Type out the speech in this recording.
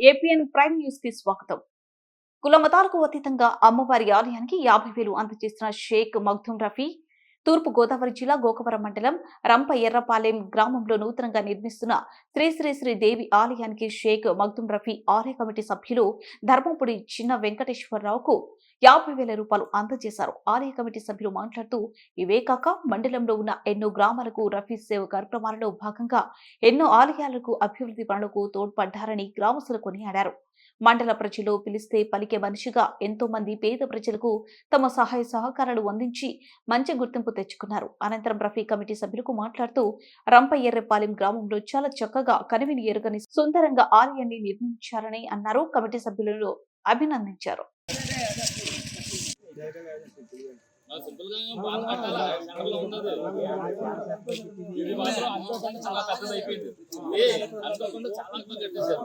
APN prime న్యూస్కి స్వాగతం. కుల మతాలకు అతీతంగా అమ్మవారి ఆలయానికి యాభై వేలు అందజేసిన షేక్ మగ్ధుం రఫీ తూర్పు గోదావరి జిల్లా గోకవరం మండలం రంప ఎర్రపాలెం గ్రామంలో నూతనంగా నిర్మిస్తున్న శ్రీ శ్రీ శ్రీ దేవి ఆలయానికి షేక్ మగ్దుమ్ రఫీ ఆలయ కమిటీ సభ్యులు ధర్మపుడి చిన్న వెంకటేశ్వరరావుకు యాభై వేల రూపాయలు అందజేశారు. ఆలయ కమిటీ సభ్యులు మాట్లాడుతూ ఇవే కాక మండలంలో ఉన్న ఎన్నో గ్రామాలకు రఫీ సేవ కార్యక్రమాలలో భాగంగా ఎన్నో ఆలయాలకు అభివృద్ధి పనులకు తోడ్పడ్డారని గ్రామస్తులు కొనియాడారు. మండల ప్రజలు పిలిస్తే పలికే మనిషిగా ఎంతో మంది పేద ప్రజలకు తమ సహాయ సహకారాలు అందించి మంచి గుర్తింపు తెచ్చుకున్నారు. అనంతరం రఫీ కమిటీ సభ్యులకు మాట్లాడుతూ రంప ఎర్రపాలెం గ్రామంలో చాలా చక్కగా కనివిని ఎరుగని సుందరంగా ఆలయాన్ని నిర్మించారని అన్నారు. కమిటీ సభ్యులను అభినందించారు. ఇది మాత్రం అనుకోకుండా చాలా పెద్దది అయిపోయింది. అనుకోకుండా చాలా కట్టేశారు